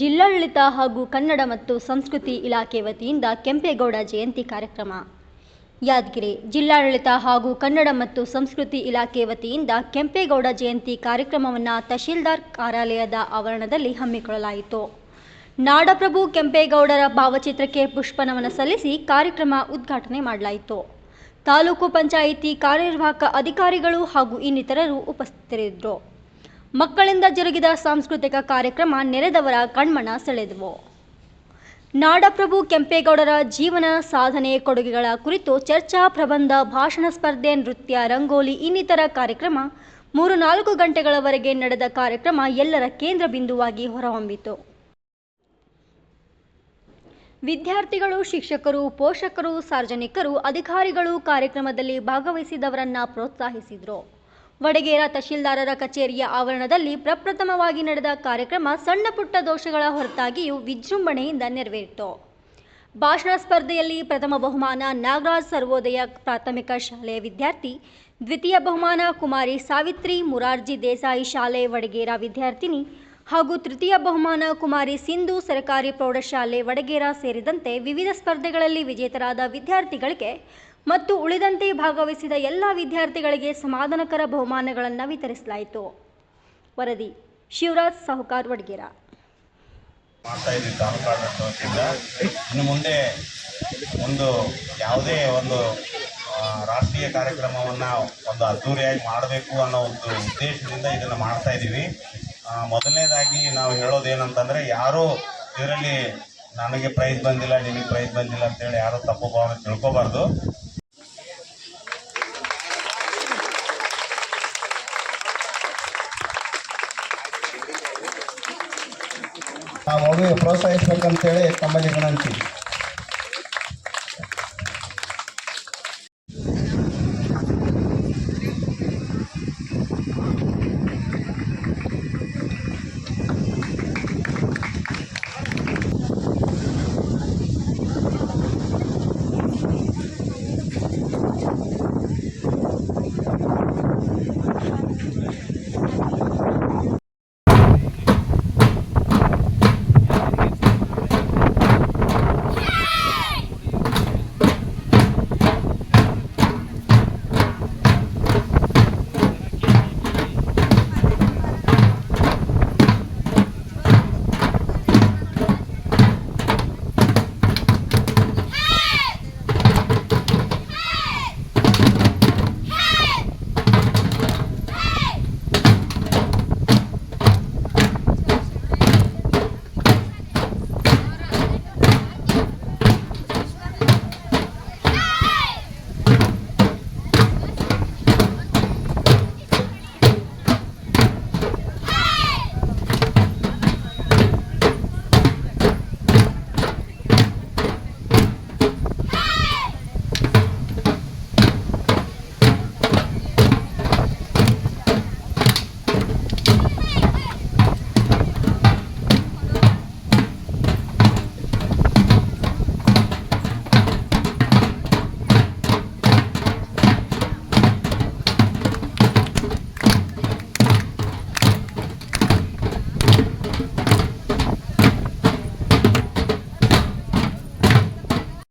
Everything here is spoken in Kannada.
ಜಿಲ್ಲಾಡಳಿತ ಹಾಗೂ ಕನ್ನಡ ಮತ್ತು ಸಂಸ್ಕೃತಿ ಇಲಾಖೆ ವತಿಯಿಂದ ಕೆಂಪೇಗೌಡ ಜಯಂತಿ ಕಾರ್ಯಕ್ರಮ. ಯಾದಗಿರಿ ಜಿಲ್ಲಾಡಳಿತ ಹಾಗೂ ಕನ್ನಡ ಮತ್ತು ಸಂಸ್ಕೃತಿ ಇಲಾಖೆ ವತಿಯಿಂದ ಕೆಂಪೇಗೌಡ ಜಯಂತಿ ಕಾರ್ಯಕ್ರಮವನ್ನು ತಹಶೀಲ್ದಾರ್ ಕಾರ್ಯಾಲಯದ ಆವರಣದಲ್ಲಿ ಹಮ್ಮಿಕೊಳ್ಳಲಾಯಿತು. ನಾಡಪ್ರಭು ಕೆಂಪೇಗೌಡರ ಭಾವಚಿತ್ರಕ್ಕೆ ಪುಷ್ಪನಮನ ಸಲ್ಲಿಸಿ ಕಾರ್ಯಕ್ರಮ ಉದ್ಘಾಟನೆ ಮಾಡಲಾಯಿತು. ತಾಲೂಕು ಪಂಚಾಯಿತಿ ಕಾರ್ಯನಿರ್ವಾಹಕ ಅಧಿಕಾರಿಗಳು ಹಾಗೂ ಇನ್ನಿತರರು ಉಪಸ್ಥಿತರಿದ್ದರು. ಮಕ್ಕಳಿಂದ ಜರುಗಿದ ಸಾಂಸ್ಕೃತಿಕ ಕಾರ್ಯಕ್ರಮ ನೆರೆದವರ ಕಣ್ಮನ ಸೆಳೆದವು. ನಾಡಪ್ರಭು ಕೆಂಪೇಗೌಡರ ಜೀವನ ಸಾಧನೆ ಕೊಡುಗೆಗಳ ಕುರಿತು ಚರ್ಚಾ ಪ್ರಬಂಧ, ಭಾಷಣ ಸ್ಪರ್ಧೆ, ನೃತ್ಯ, ರಂಗೋಲಿ, ಇನ್ನಿತರ ಕಾರ್ಯಕ್ರಮ ಮೂರು ನಾಲ್ಕು ಗಂಟೆಗಳವರೆಗೆ ನಡೆದ ಕಾರ್ಯಕ್ರಮ ಎಲ್ಲರ ಕೇಂದ್ರ ಬಿಂದುವಾಗಿ ಹೊರಹೊಮ್ಮಿತು. ವಿದ್ಯಾರ್ಥಿಗಳು, ಶಿಕ್ಷಕರು, ಪೋಷಕರು, ಸಾರ್ವಜನಿಕರು, ಅಧಿಕಾರಿಗಳು ಕಾರ್ಯಕ್ರಮದಲ್ಲಿ ಭಾಗವಹಿಸಿದವರನ್ನ ಪ್ರೋತ್ಸಾಹಿಸಿದರು. ವಡಗೇರ ತಹಶೀಲ್ದಾರರ ಕಚೇರಿಯ ಆವರಣದಲ್ಲಿ ಪ್ರಪ್ರಥಮವಾಗಿ ನಡೆದ ಕಾರ್ಯಕ್ರಮ ಸಣ್ಣ ಪುಟ್ಟ ದೋಷಗಳ ಹೊರತಾಗಿಯೂ ವಿಜೃಂಭಣೆಯಿಂದ ನೆರವೇರಿತು. ಭಾಷಣ ಸ್ಪರ್ಧೆಯಲ್ಲಿ ಪ್ರಥಮ ಬಹುಮಾನ ನಾಗರಾಜ್ ಸರ್ವೋದಯ ಪ್ರಾಥಮಿಕ ಶಾಲೆಯ ವಿದ್ಯಾರ್ಥಿ, ದ್ವಿತೀಯ ಬಹುಮಾನ ಕುಮಾರಿ ಸಾವಿತ್ರಿ, ಮುರಾರ್ಜಿ ದೇಸಾಯಿ ಶಾಲೆ ವಡಗೇರ ವಿದ್ಯಾರ್ಥಿನಿ ಹಾಗೂ ತೃತೀಯ ಬಹುಮಾನ ಕುಮಾರಿ ಸಿಂಧು ಸರ್ಕಾರಿ ಪ್ರೌಢಶಾಲೆ ವಡಗೇರ ಸೇರಿದಂತೆ ವಿವಿಧ ಸ್ಪರ್ಧೆಗಳಲ್ಲಿ ವಿಜೇತರಾದ ವಿದ್ಯಾರ್ಥಿಗಳಿಗೆ ಮತ್ತು ಉಳಿದಂತೆ ಭಾಗವಹಿಸಿದ ಎಲ್ಲ ವಿದ್ಯಾರ್ಥಿಗಳಿಗೆ ಸಮಾಧಾನಕರ ಬಹುಮಾನಗಳನ್ನು ವಿತರಿಸಲಾಯಿತು. ವರದಿ, ಶಿವರಾಜ್ ಸಾಹುಕಾರ್, ವಡ್ಗೇರ. ಮಾಡ್ತಾ ಇದ್ದೀವಿ ಇನ್ನು ಮುಂದೆ ಒಂದು ಯಾವುದೇ ಒಂದು ರಾಷ್ಟ್ರೀಯ ಕಾರ್ಯಕ್ರಮವನ್ನು ಒಂದು ಅದ್ಧೂರಿಯಾಗಿ ಮಾಡಬೇಕು ಅನ್ನೋ ಒಂದು ಉದ್ದೇಶದಿಂದ ಇದನ್ನು ಮಾಡ್ತಾ ಇದ್ದೀವಿ. ಮೊದಲನೇದಾಗಿ ನಾವು ಹೇಳೋದೇನಂತಂದರೆ, ಯಾರೂ ಇದರಲ್ಲಿ ನನಗೆ ಪ್ರೈಸ್ ಬಂದಿಲ್ಲ ನಿಮಗೆ ಪ್ರೈಸ್ ಬಂದಿಲ್ಲ ಅಂತೇಳಿ ಯಾರೂ ತಪ್ಪು ಭಾವನೆ ತಿಳ್ಕೊಬಾರ್ದು. ಆ ಮಗುವಿಗೆ ಪ್ರೋತ್ಸಾಹಿಸಬೇಕಂತೇಳಿ ತಮ್ಮಲ್ಲಿ ವಿನಂತಿ.